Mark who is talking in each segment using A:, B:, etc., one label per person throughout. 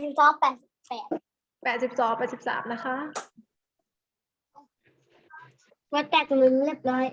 A: สิบสองแปดสิบแปด
B: แปดสิบสองแปดสิบสามนะคะ
A: วัดแต่ตรงนี้เรียบร้อย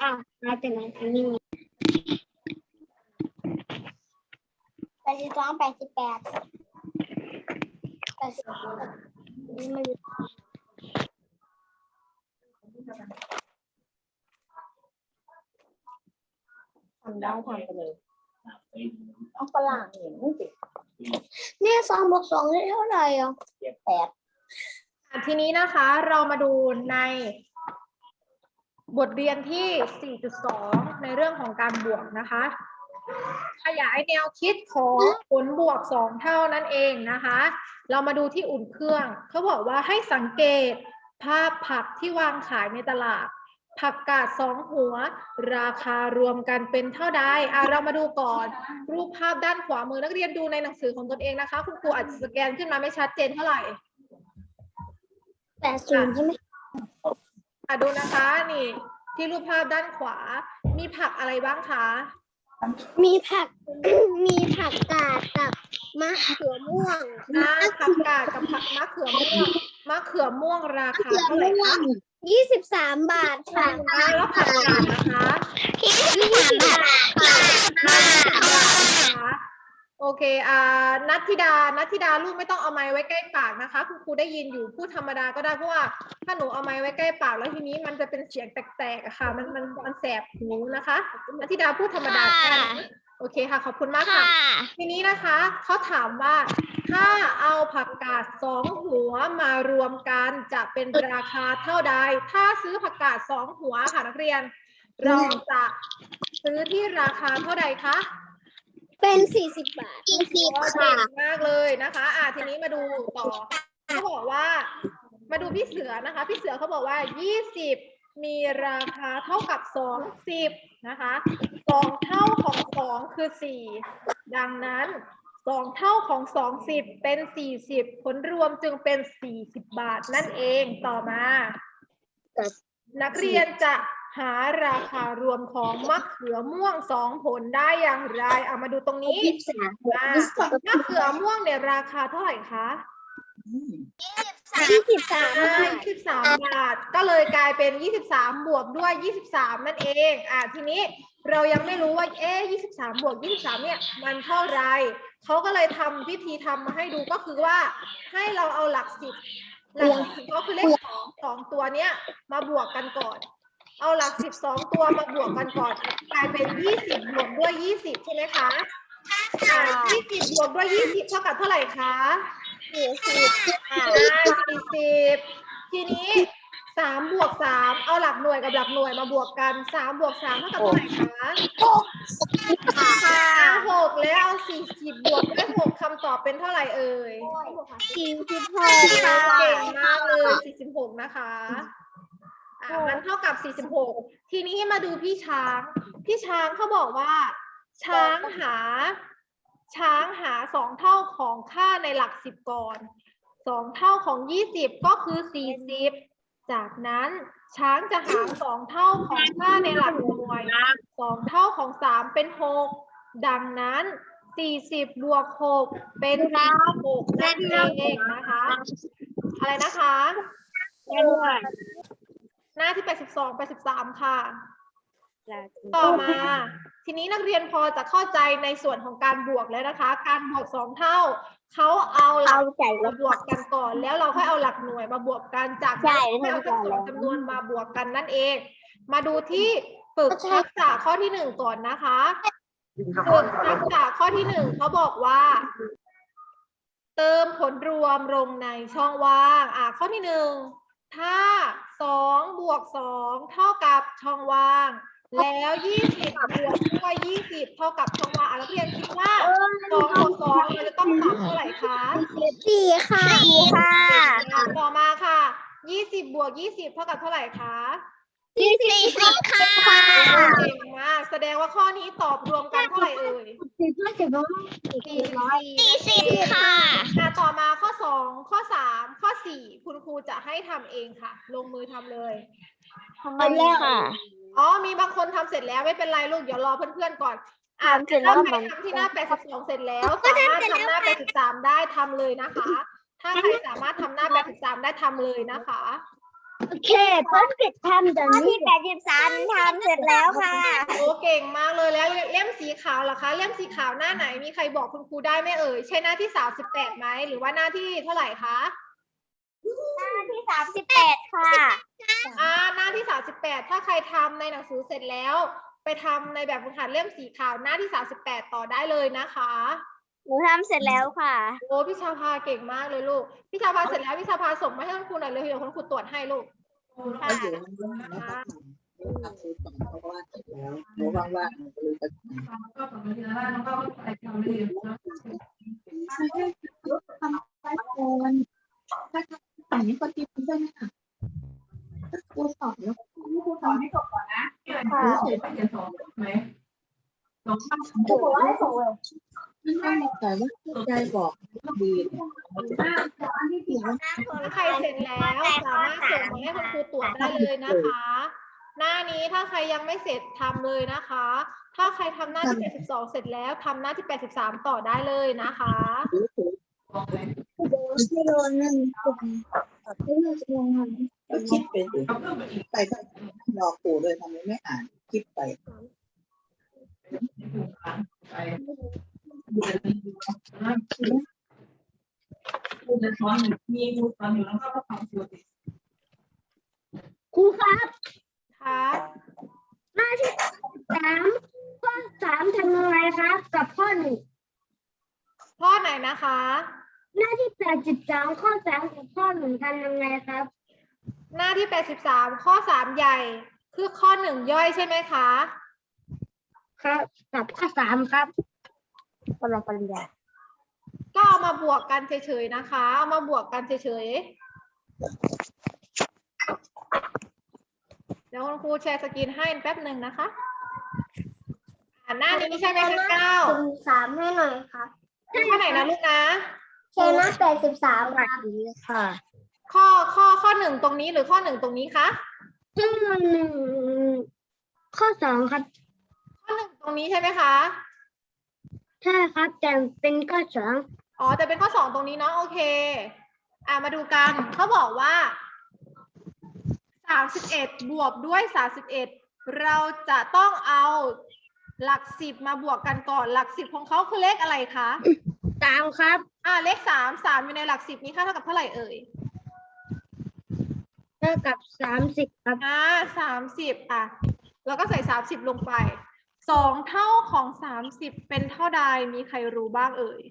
A: อะมาจากไหนอันนี้แปดสิบสองแปดสิบแปดแปดสิบนี่ไม่รู้
C: ทำได้ทำไปเลยเอาฝรั่งเห็นสิ
A: เนี่ยสองบวกสองได้เท่าไหร่อะ
C: แปด
B: อะทีนี้นะคะเรามาดูในบทเรียนที่ 4.2 ในเรื่องของการบวกนะคะ ขยายแนวคิดของผลบวก 2 เท่านั่นเองนะคะ เรามาดูที่อุ่นเครื่อง เขาบอกว่าให้สังเกตภาพผักที่วางขายในตลาด ผักกาดสองหัว ราคารวมกันเป็นเท่าใดอะเรามาดูก่อน รูปภาพด้านขวามือนักเรียนดูในหนังสือของตนเองนะคะ คุณครูอาจจะสแกนขึ้นมาไม่ชัดเจนเท่าไหร่
A: แปดศูนย์ใช่ไหม
B: อะดูนะคะนี่ ที่รูปภาพด้านขวา มีผักอะไรบ้างคะ
A: มีผัก มีผักกาดกับมะเขือม่วง
B: นะผักกาดกับผักมะเขือม่วงมะเขือม่วงราคาเท่าไหร่คะ
A: ยี่สิบสามบาทค่ะ
B: แล้วผักกาดนะคะ
A: ยี่สิบสามบาทค่ะ
B: โอเคอ่านัทธิดา นัทธิดาลูกไม่ต้องเอาไม้ไว้ใกล้ปากนะคะคุณครูได้ยินอยู่พูดธรรมดาก็ได้เพราะว่าถ้าหนูเอาไม้ไว้ใกล้ปากแล้วทีนี้มันจะเป็นเสียงแตกๆอะค่ะ มันมันมันแสบหูนะคะ นัทธิดาพูดธรรมดาได้ โอเคค่ะ ขอบคุณมากค่ะ ทีนี้นะคะเขาถามว่า ถ้าเอาผักกาดสองหัวมารวมกันจะเป็นราคาเท่าใด ถ้าซื้อผักกาดสองหัวค่ะนักเรียน เราจะซื้อที่ราคาเท่าใดคะ
A: เป็นสี่สิบบาทสี่สิบ
B: โอ้
A: ค่ะ
B: เก่งมากเลยนะคะ อะทีนี้มาดูต่อเขาบอกว่า มาดูพี่เสือนะคะ พี่เสือเขาบอกว่า20 มีราคาเท่ากับ 20 นะคะสองเท่าของสองคือ 4 ดังนั้นสองเท่าของสองสิบเป็น 40 ผลรวมจึงเป็น 40 บาทนั่นเองต่อมา นักเรียนจะหาราคารวมของมะเขือม่วงสองผลได้อย่างไรเอามาดูตรงนี้
A: ยี่สิบสาม
B: อ่ามะเขือม่วงเนี่ยราคาเท่าไหร่คะ
A: ยี่สิบสาม
B: อ่า
A: บาท
B: ยี่สิบสามบาท ก็เลยกลายเป็นยี่สิบสามบวกด้วยยี่สิบสามนั่นเอง อ่าทีนี้เรายังไม่รู้ว่า เอ๊ยี่สิบสามบวกยี่สิบสามเนี่ย มันเท่าไหรเขาก็เลยทำวิธีทำมาให้ดูก็คือว่า ให้เราเอาหลักสิบหลักสิบก็คือเลขสองสองตัวเนี้ย มาบวกกันก่อน เอาหลักสิบสองตัวมาบวกกันก่อน กลายเป็นยี่สิบบวกด้วยยี่สิบใช่ไหมคะอ่ายี่สิบบวกด้วยยี่สิบเท่ากับเท่าไหร่คะ
A: สี่สิบ
B: อ่าได้สี่สิบทีนี้สามบวกสามเอาหลักหน่วยกับหลักหน่วยมาบวกกันสามบวกสามเท่ากับเท่าไหร่คะ
A: ค่ะ
B: อ่าหกแล้วเอาสี่สิบบวกด้วยหกคำตอบเป็นเท่าไหร่เอ่ย
A: สี่สิบหกค่ะ
B: เก่งมากเลยสี่สิบหกนะคะอ่ามันเท่ากับสี่สิบหกทีนี้มาดูพี่ช้าง พี่ช้างเขาบอกว่า ช้างหา ช้างหาสองเท่าของค่าในหลักสิบก่อนสองเท่าของยี่สิบก็คือสี่สิบจากนั้นช้างจะหาสองเท่าของค่าในหลักหน่วยสองเท่าของสามเป็นหกดังนั้นสี่สิบบวกหกเป็นสี่สิบหกนั่นเองนะคะ อะไรนะคะ หน้าที่แปดสิบสองแปดสิบสามค่ะ ต่อมา ทีนี้นักเรียนพอจะเข้าใจในส่วนของการบวกแล้วนะคะ การบวกสองเท่าเขาเอาหลั
A: เอา
B: ก
A: ใจ
B: มาบวกกันก่อน แล้วเราค่อยเอาหลักหน่วยมาบวกกันจาก
A: ใช่
B: นั้น
A: ทำก่
B: เอา
A: อน
B: ทั้งสอง
A: แล้ว
B: จำนวนมาบวกกันนั่นเอง มาดูที่ฝึกทักษะข้อที่หนึ่งก่อนนะคะฝึกทักษะข้อที่หนึ่งเขาบอกว่า เติมผลรวมลงในช่องว่าง อะข้อที่หนึ่งถ้าสองบวกสองเท่ากับช่องว่าง แล้วยี่สิบบวกด้วยยี่สิบเท่ากับช่องว่างอะนักเรียนคิดว่าสองบวกสองมันจะต้องตอบเท่าไหร่คะ
A: สี่ค่ะสี่ค่ะ
B: อะต่อมาค่ะยี่สิบบวกยี่สิบเท่ากับเท่าไหร่คะ
A: ยี่สิบค่ะ
B: เก่งมากแสดงว่าข้อนี้ตอบรวมกันเท่าไหร่เอ่ย
A: สี่สิบร้อย
B: สี่ร้อย
A: สี่สิบค่ะ
B: อะต่อมาข้อสองข้อสามข้อสี่คุณครูจะให้ทำเองค่ะ ลงมือทำเลย
A: ทำไมค่ะ
B: อ๋อมีบางคนทำเสร็จแล้วไม่เป็นไรลูกเดี๋ยวรอเพื่อนๆก่อน อ่า
A: ทำเสร็จแล้ว
B: ถ้าใคร
A: มัน
B: ทำที่หน้า 82 เสร็จแล้วสามารถทำหน้า 83 ได้ทำเลยนะคะ ถ้าใครสามารถทำหน้า 83 ได้ทำเลยนะคะ
A: โอเคเพิ่มกิจทำเดี๋ยวนี้ที่แปดสิบสามทำเสร็จแล้วค่ะ
B: โอ้เก่งมากเลยแล้วเล่มสีขาวล่ะคะ เล่มสีขาวหน้าไหนมีใครบอกคุณครูได้ไหมเอ่ย ใช่หน้าที่38ไหมหรือว่าหน้าที่เท่าไหร่คะ
A: หน้าที่ สามสิบแปดค่ะ
B: อ่าหน้าที่ 38 ถ้าใครทำในหนังสือเสร็จแล้ว ไปทำในแบบฝึกหัดเล่มสีขาวหน้าที่ 38 ต่อได้เลยนะคะ
A: หนูทำเสร็จแล้วค่ะ
B: โอ้พี่ชาพาเก่งมากเลยลูก พี่ชาพาเสร็จแล้วพี่ชาพาส่งมาให้คุณครูหน่อยเลยเดี๋ยวคุณครูตรวจให้ลูกค่ะ
C: อยู่ในห้องนะคะทำคูสอนเพราะว่าเสร็จแล้วหนูว่างๆหนูก็เลยจะ แต่นี้ก็ติดใช่ไหมคะครูสอนแล้วครูสอนให้จบก่อนนะครูเสร็จจะสอนไหม
A: ครูบอกว่าให้ส่งเลย
C: ไม่ใช่แต่ว่าใจบอกดี
B: ถ้าใครเสร็จแล้วสามารถส่งมาให้คุณครูตรวจได้เลยนะคะ หน้านี้ถ้าใครยังไม่เสร็จทำเลยนะคะ ถ้าใครทำหน้าที่ 82 เสร็จแล้วทำหน้าที่ 83 ต่อได้เลยนะคะ
A: ไม่โดนนั่นไม่โดนจะลงทำ
C: ก็คิดไปสิไปก็รอครูเลยทำไมไม่อ่าน คิดไป
A: ครูครับ
B: ครับ
A: หน้าที่สามข้อสามทำยังไงครับ กับข้อหนึ่ง
B: ข้อไหนนะคะ
A: หน้าที่แปดสิบสามข้อสามกับข้อหนึ่งทำยังไงครับ
B: หน้าที่ 83 ข้อ 3 ใหญ่ คือข้อ 1 ย่อยใช่ไหมคะ
A: ครับกับข้อสามครับกำลังปริญญา
B: ก็เอามาบวกกันเฉยๆนะคะ เอามาบวกกันเฉยๆ เดี๋ยวคุณครูแชร์สกรีนให้แป๊บหนึ่งนะคะอ่าหน้านี้ใช่ไหมคะเก้า
A: สิบสามให้หน่อยครับ
B: ข้อไหนนะลูกนะ
A: เชนะแปดสิบสามครับค่ะ
B: ข้อข้อข้อหนึ่งตรงนี้หรือข้อหนึ่งตรงนี้คะ
A: ข้อหนึ่งข้อสองครับ
B: ข้อหนึ่งตรงนี้ใช่ไหมคะ
A: ใช่ครับแต่เป็นข้อสอง
B: อ๋อแต่เป็นข้อสองตรงนี้เนาะโอเค อ่ามาดูกันเขาบอกว่าสามสิบเอ็ดบวกด้วยสามสิบเอ็ดเราจะต้องเอาหลักสิบมาบวกกันก่อนหลักสิบของเขาคือเลขอะไรคะ
A: สามครับ
B: อ่าเลขสามสามอยู่ในหลักสิบนี้ค่าเท่ากับเท่าไหร่เอ่ย
A: เท่ากับสามสิบครับ
B: อ่าสามสิบอะแล้วก็ใส่สามสิบลงไปสองเท่าของสามสิบเป็นเท่าใดมีใครรู้บ้างเอ่ย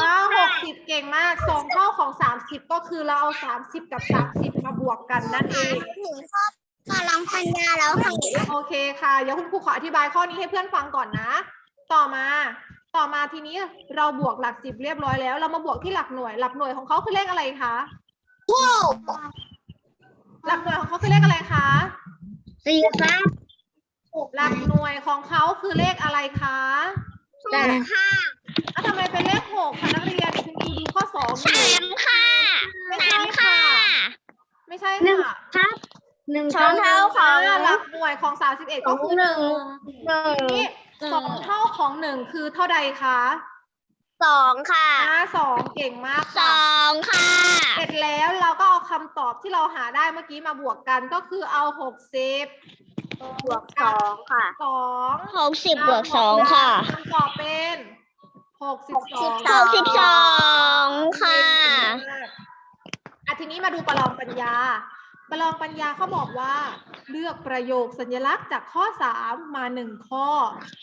B: อ้าวหกสิบเก่งมากสองเท่าของสามสิบก็คือเราเอาสามสิบกับสามสิบมาบวกกันนั่นเอง
A: ถึงข้อข้อลังพันยาแล้วค่ะ
B: โอเคค่ะเดี๋ยวคุณครูขออธิบายข้อนี้ให้เพื่อนฟังก่อนนะ ต่อมา ต่อมาทีนี้เราบวกหลักสิบเรียบร้อยแล้ว เรามาบวกที่หลักหน่วย หลักหน่วยของเขาคือเลขอะไรคะหลักหน่วยของเขาคือเลขอะไรคะ
A: สี่ครับ
B: หลักหน่วยของเขาคือเลขอะไรคะ
A: แปดค่ะ
B: อะทำไมเป็นเลขหกคะนักเรียนคุณครูดูข้อสองอยู่
A: ค่ะ
B: ไม่ใช่ค่ะไม่ใช่
A: หนึ่ง
B: ค่ะ
A: ครับหนึ่ง
B: สองเท่าของ
A: ห
B: หลักหน่วยของสามสิบเอ็ดก็คือหนึ่ง
A: นึ่ง
B: นี่ สองเท่าของหนึ่งคือเท่าใดคะ
A: สองค่ะ
B: อ่าสองเก่งมาก
A: ส
B: ค่ะ
A: องค่ะ
B: เสร็จแล้วเราก็เอาคำตอบที่เราหาได้เมื่อกี้มาบวกกันก็คือเอาหกสิบบ
A: วกสองค่ะ
B: สอง
A: หกสิบบวกสองค่ะ
B: คำตอบเป็นหกสิบสอง
A: หกสิบสองค่ะ
B: อะ ทีนี้มาดูประลองปัญญา ประลองปัญญาเขาบอกว่า เลือกประโยคสัญลักษณ์จากข้อ 3 มาหนึ่งข้อ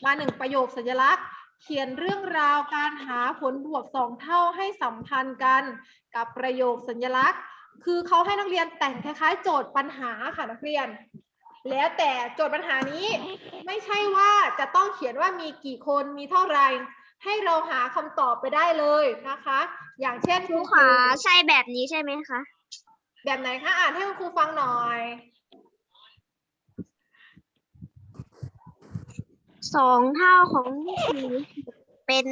B: มาหนึ่งประโยคสัญลักษณ์ เขียนเรื่องราวการหาผลบวกสองเท่าให้สัมพันธ์กันกับประโยคสัญลักษณ์ คือเขาให้นักเรียนแต่งคล้ายๆ โจทย์ปัญหาค่ะนักเรียน แล้วแต่โจทย์ปัญหานี้ไม่ใช่ว่าจะต้องเขียนว่ามีกี่คนมีเท่าไหรให้เราหาคำตอบไปได้เลยนะคะ อย่างเช่น
A: ครูขาใช่แบบนี้ใช่ไหมคะ
B: แบบไหนคะ อ่านให้คุณครูฟังหน่อย
A: สองเท่าของสี่เป็น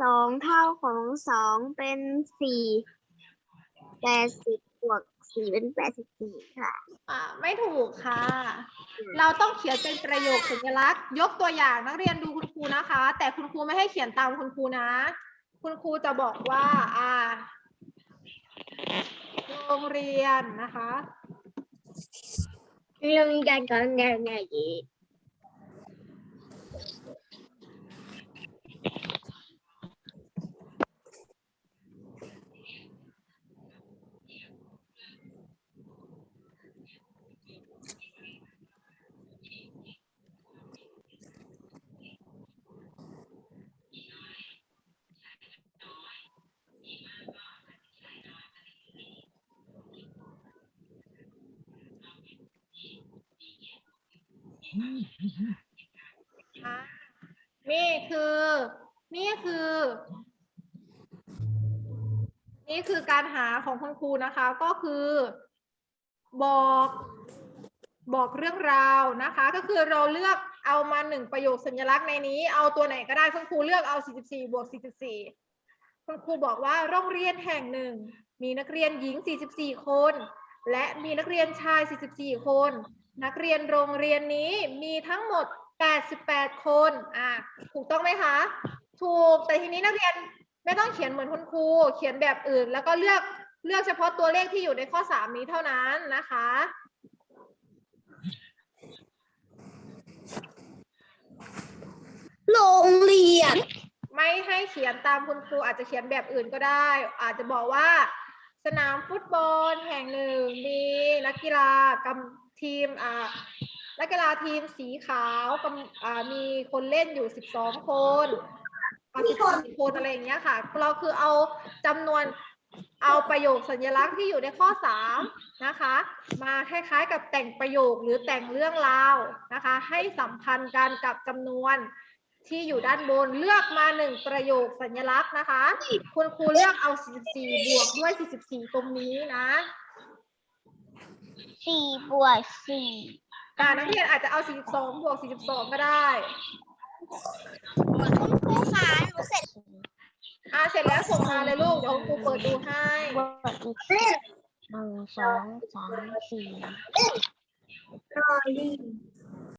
A: สองเท่าของสองเป็นสี่แปดสิบบวกสี่เป็นแปดสิบสี่ค่ะ
B: อ่าไม่ถูกค่ะ เราต้องเขียนเป็นประโยคสัญลักษณ์ ยกตัวอย่างนักเรียนดูคุณครูนะคะ แต่คุณครูไม่ให้เขียนตามคุณครูนะ คุณครูจะบอกว่า อ่า โรงเรียนนะคะ
A: ลุงจะกันยังไง
B: นี่คือ นี่คือ นี่คือการหาของคุณครูนะคะ ก็คือ บอก บอกเรื่องราวนะคะ ก็คือเราเลือกเอามาหนึ่งประโยคสัญลักษณ์ในนี้ เอาตัวไหนก็ได้คุณครูเลือกเอา 44 บวก 44 คุณครูบอกว่าโรงเรียนแห่งหนึ่ง มีนักเรียนหญิง 44 คน และมีนักเรียนชาย 44 คน นักเรียนโรงเรียนนี้มีทั้งหมด 88 คน อะ ถูกต้องไหมคะ ถูก แต่ทีนี้นักเรียนไม่ต้องเขียนเหมือนคุณครู เขียนแบบอื่น แล้วก็เลือก เลือกเฉพาะตัวเลขที่อยู่ในข้อ 3 นี้เท่านั้นนะคะ
A: โรงเรียน
B: ไม่ให้เขียนตามคุณครูอาจจะเขียนแบบอื่นก็ได้ อาจจะบอกว่า สนามฟุตบอลแห่งหนึ่งมีนักกีฬากำ ทีมอ่านักกีฬาทีมสีขาวกำอ่ามีคนเล่นอยู่ 12 คนเอา14คนอะไรอย่างเงี้ยค่ะ เราคือเอาจำนวนเอาประโยคสัญลักษณ์ที่อยู่ในข้อ 3 นะคะ มาคล้ายๆกับแต่งประโยคหรือแต่งเรื่องราวนะคะ ให้สัมพันธ์กันกับจำนวนที่อยู่ด้านบนเลือกมาหนึ่งประโยคสัญลักษณ์นะคะ คุณครูเลือกเอา 44 บวกด้วย 44 ตรงนี้นะ
A: สี่บวกสี่
B: การนักเรียนอาจจะเอา 42 บวก 42 ก็ได้
A: คุณครูคะหนูเสร็จ
B: อ่าเสร็จแล้วส่งมาเลยลูก เดี๋ยวคุณครูเปิดดูให้
A: บวกอีกหนึ่งสองสามสี่